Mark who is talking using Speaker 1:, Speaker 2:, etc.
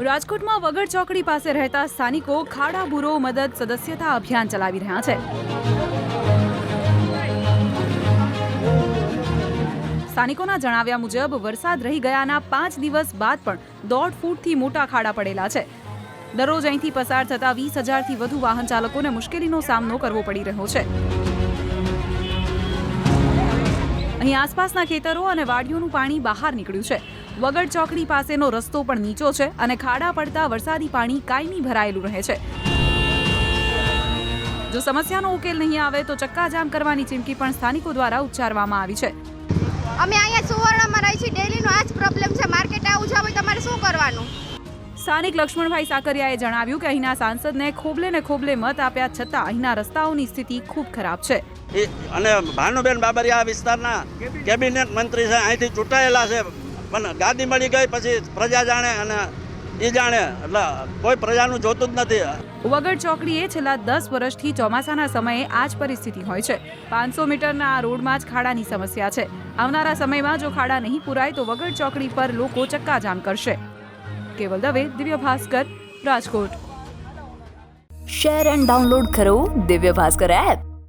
Speaker 1: રાજકોટમાં વગર ચોકડી પાસે રહેતા સ્થાનિકો ખાડા બુરો મદદ સદસ્યતા અભિયાન ચલાવી રહ્યા છે. સ્થાનિકોના જણાવ્યા મુજબ, વરસાદ રહી ગયાના પાંચ દિવસ બાદ પણ દોઢ ફૂટથી મોટા ખાડા પડેલા છે. દરરોજ અહીંથી પસાર થતા વીસ હજારથી વધુ વાહન ચાલકોને મુશ્કેલીનો સામનો કરવો પડી રહ્યો છે. અહીં આસપાસના ખેતરો અને વાડીઓનું પાણી બહાર નીકળ્યું છે. વગર ચોકડી પાસેનો રસ્તો પણ નીચો છે અને ખાડા પડતા વરસાદી પાણી કાયમી ભરાયેલું રહે છે. જો સમસ્યાનો ઉકેલ નહીં આવે તો ચક્કાજામ કરવાની ચીમકી પણ સ્થાનિકો દ્વારા ઉચ્ચારવામાં આવી છે.
Speaker 2: અમે અહીંયા સુવર્ણમાં રહી છીએ. ડેલીનો આ જ પ્રોબ્લેમ છે. માર્કેટ આવું જવું હોય તમારે શું કરવાનું?
Speaker 1: સ્થાનિક લક્ષ્મણભાઈ સાકરિયાએ જણાવ્યું કે અહીંના સાંસદને ખોબલે ને ખોબલે મત આપ્યા છતાં અહીંના રસ્તાઓની સ્થિતિ ખૂબ ખરાબ છે.
Speaker 3: અને ભાનુબેન બાબરિયા આ વિસ્તારના કેબિનેટ મંત્રી છે. અહીંથી ચૂંટાયેલા છે. પણ ગાદી મળી ગઈ પછી પ્રજા જાણે અને એ જાણે. એટલે કોઈ પ્રજાનું જોતું જ નથી.
Speaker 1: વગર ચોકડીએ છેલ્લા દસ વર્ષથી ચોમાસાના સમયે આ જ પરિસ્થિતિ હોય છે. પાંચસો મીટરના આ રોડમાં જ ખાડાની સમસ્યા છે. આવનારા સમયમાં જો ખાડા નહીં પુરાય તો વગર ચોકડી પર લોકો ચક્કાજામ કરશે. Keval Dave Divya Bhaskar Rajkot.
Speaker 4: Share and download કરો દિવ્ય ભાસ્કર એપ.